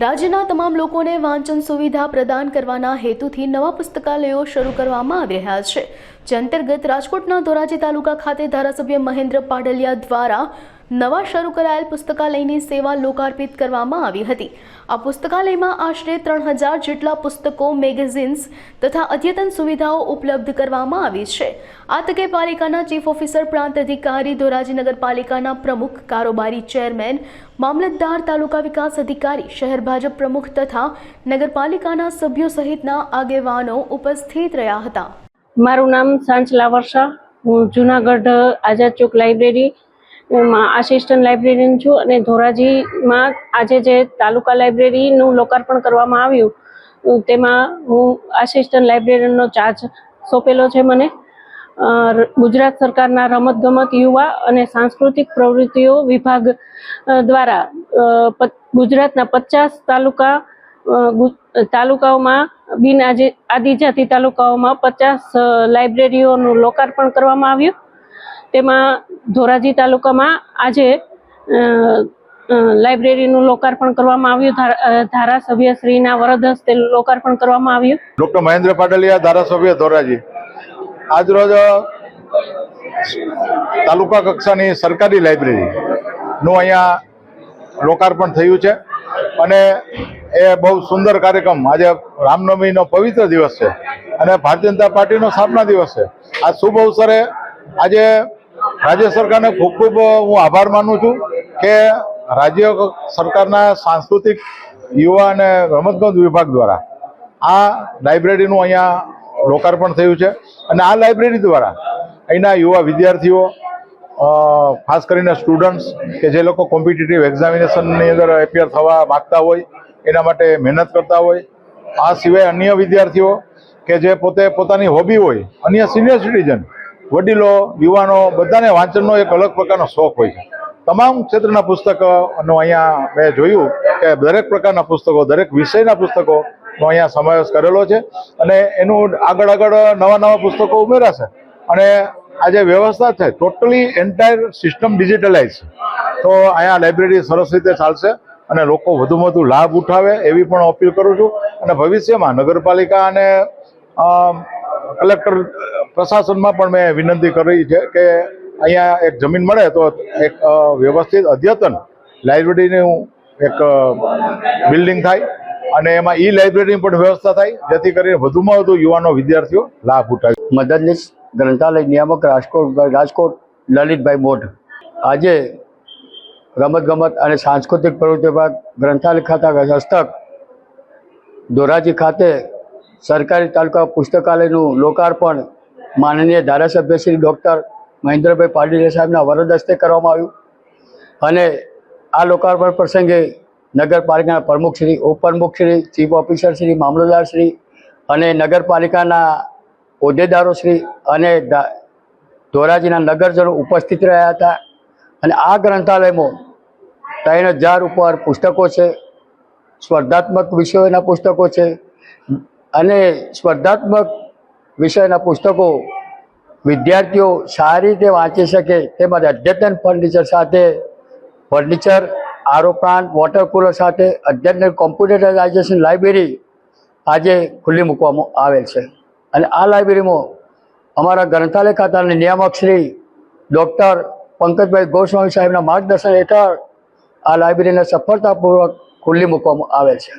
રાજ્યના તમામ લોકોને વાંચન સુવિધા પ્રદાન કરવાના હેતુથી નવા પુસ્તકાલયો શરૂ કરવામાં આવી રહ્યા છે. જે અંતર્ગત રાજકોટના ધોરાજી તાલુકા ખાતે ધારાસભ્ય મહેન્દ્ર પાડલિયા દ્વારા નવા શરૂ કરાયેલ પુસ્તકાલયની સેવા લોકાર્પિત કરવામાં આવી હતી. આ પુસ્તકાલયમાં આશરે ત્રણ હજાર જેટલા પુસ્તકો, મેગેઝિન્સ તથા અદ્યતન સુવિધાઓ ઉપલબ્ધ કરવામાં આવી છે. આ તકે પાલિકાના ચીફ ઓફિસર, પ્રાંત અધિકારી ધોરાજી નગરપાલિકાના પ્રમુખ, કારોબારી ચેરમેન, મામલતદાર, તાલુકા વિકાસ અધિકારી, શહેર ભાજપ પ્રમુખ તથા નગરપાલિકાના સભ્યો સહિતના આગેવાનો ઉપસ્થિત રહ્યા હતા. મારું નામ સાંચલા વર્ષા હું જુનાગઢ આઝાદ ચોક લાઇબ્રેરી માં આસિસ્ટન્ટ લાઇબ્રેરિયન છું અને ધોરાજીમાં આજે જે તાલુકા લાઇબ્રેરીનું લોકાર્પણ કરવામાં આવ્યું તેમાં હું આસિસ્ટન્ટ લાઇબ્રેરિયનનો ચાર્જ સોંપેલો છે મને. ગુજરાત સરકારના રમતગમત યુવા અને સાંસ્કૃતિક પ્રવૃત્તિઓ વિભાગ દ્વારા ગુજરાતના પચાસ તાલુકા તાલુકાઓમાં બિન આદિજાતિ તાલુકાઓમાં પચાસ લાઇબ્રેરીઓનું લોકાર્પણ કરવામાં આવ્યું. તેમાં ધોરાજી તાલુકામાં આજે લાઇબ્રેરીનું લોકાર્પણ કરવામાં આવ્યું. ધારાસભ્ય શ્રીના વરદ હસ્તે લોકાર્પણ કરવામાં આવ્યું. ડૉક્ટર મહેન્દ્ર પાટલિયા, ધારાસભ્ય ધોરાજી. આજરોજ તાલુકા કક્ષાની સરકારી લાઇબ્રેરીનું અહીંયા લોકાર્પણ થયું છે. અને એ બહુ સુંદર કાર્યક્રમ. આજે રામનવમીનો પવિત્ર દિવસ છે અને ભારતીય જનતા પાર્ટીનો સ્થાપના દિવસ છે. આ શુભ અવસરે આજે રાજ્ય સરકારને ખૂબ ખૂબ હું આભાર માનું છું કે રાજ્ય સરકારના સાંસ્કૃતિક યુવા અને રમતગમત વિભાગ દ્વારા આ લાઇબ્રેરીનું અહીંયા લોકાર્પણ થયું છે અને આ લાઇબ્રેરી દ્વારા અહીંના યુવા વિદ્યાર્થીઓ ખાસ કરીને સ્ટુડન્ટ્સ કે જે લોકો કોમ્પિટિટિવ એક્ઝામિનેશનની અંદર એપિયર થવા માગતા હોય, એના માટે મહેનત કરતા હોય, આ સિવાય અન્ય વિદ્યાર્થીઓ કે જે પોતે પોતાની હોબી હોય, અન્ય સિનિયર સિટીઝન વડીલો, યુવાનો, બધાને વાંચનનો એક અલગ પ્રકારનો શોખ હોય છે. તમામ ક્ષેત્રના પુસ્તકોનો અહીંયા મેં જોયું કે દરેક પ્રકારના પુસ્તકો, દરેક વિષયના પુસ્તકોનો અહીંયા સમાવેશ કરેલો છે અને એનું આગળ આગળ નવા નવા પુસ્તકો ઉમેરાશે. અને આ જે વ્યવસ્થા છે, ટોટલી એન્ટાયર સિસ્ટમ ડિજિટલાઇઝ તો અહીંયા લાઇબ્રેરી સરસ રીતે ચાલશે અને લોકો વધુમાં વધુ લાભ ઉઠાવે એવી પણ અપીલ કરું છું. અને ભવિષ્યમાં નગરપાલિકા અને કલેક્ટર પ્રશાસનમાં પણ મેં વિનંતી કરી છે કે અહીંયા એક જમીન મળે તો એક વ્યવસ્થિત અદ્યતન લાઇબ્રેરીનું એક બિલ્ડિંગ થાય અને એમાં ઈ લાઇબ્રેરીની પણ વ્યવસ્થા થાય, જેથી કરીને વધુમાં વધુ યુવાનો, વિદ્યાર્થીઓ લાભ ઉઠાવે. મદદનીશ ગ્રંથાલય નિયામક રાજકોટ રાજકોટ લલિતભાઈ મોઢ. આજે રમતગમત અને સાંસ્કૃતિક પ્રવૃત્તિ વિભાગ ગ્રંથાલય ખાતા હસ્તક ધોરાજી ખાતે સરકારી તાલુકા પુસ્તકાલયનું લોકાર્પણ માનનીય ધારાસભ્ય શ્રી ડૉક્ટર મહેન્દ્રભાઈ પાટીલ સાહેબના વરદ હસ્તે કરવામાં આવ્યું. અને આ લોકાર્પણ પ્રસંગે નગરપાલિકાના પ્રમુખ શ્રી, ઉપપ્રમુખ શ્રી, ચીફ ઓફિસર શ્રી, મામલતદાર શ્રી અને નગરપાલિકાના હોદ્દેદારોશ્રી અને ધોરાજીના નગરજનો ઉપસ્થિત રહ્યા હતા. અને આ ગ્રંથાલયમાં ત્રણ હજાર ઉપર પુસ્તકો છે, સ્પર્ધાત્મક વિષયોના પુસ્તકો છે. અને સ્પર્ધાત્મક વિષયના પુસ્તકો વિદ્યાર્થીઓ સારી રીતે વાંચી શકે તેમજ અદ્યતન ફર્નિચર સાથે furniture RO plant water cooler સાથે અદ્યતન કોમ્પ્યુટરાઇઝેશન લાઇબ્રેરી આજે ખુલ્લી મૂકવામાં આવેલ છે. અને આ લાઇબ્રેરીમાં અમારા ગ્રંથાલય ખાતાના નિયામક શ્રી ડૉક્ટર પંકજભાઈ ગોસ્વામી સાહેબના માર્ગદર્શન હેઠળ આ લાઇબ્રેરીને સફળતાપૂર્વક ખુલ્લી મૂકવામાં આવેલ છે.